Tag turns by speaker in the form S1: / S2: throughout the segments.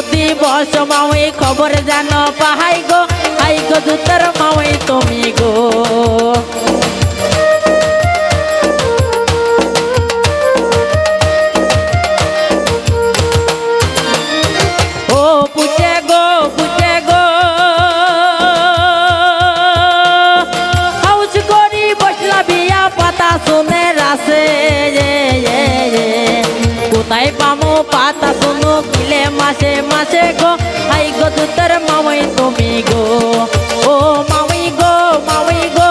S1: যদি বস মাওই খবর জান পাহাই গো আই গো দুতর মাওই তুমি গো। কোথায় পামো পাতা শুনো মাসে মাসে গো, হাই গো দুতর মামই তুমি গো। ও মামই গো মামই গো।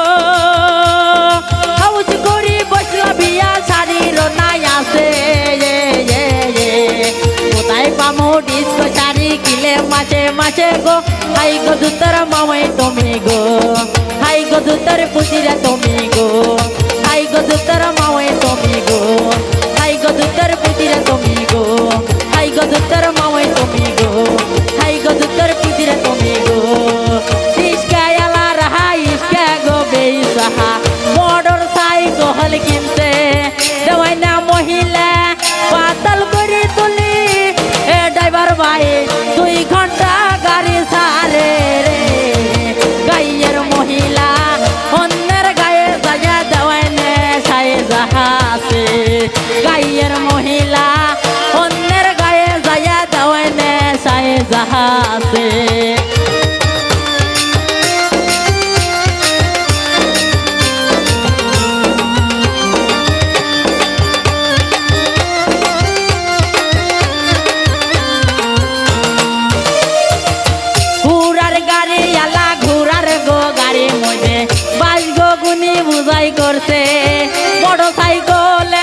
S1: হাউস করি বসলা বিয়া শাড়ির নাই আসে। কোথায় পামো ডিস্কো শাড়ি কিলে মাসে মাসে গো, হাই গো দুতর মামাই তুমি গো। হাই গো দুতর পুতিরা তুমি গো। হাই গো দুতর মামাই তুমি গো। হাই গো দুতর পুতিরা তুমি জাহাসে গাইয়ের মহিলা অন্যের গায়ে সাজা দেওয়াই নে সাই জাহাসে ঘুরার গাড়ি গুনি বুঝাই করছে বড় সাইকেল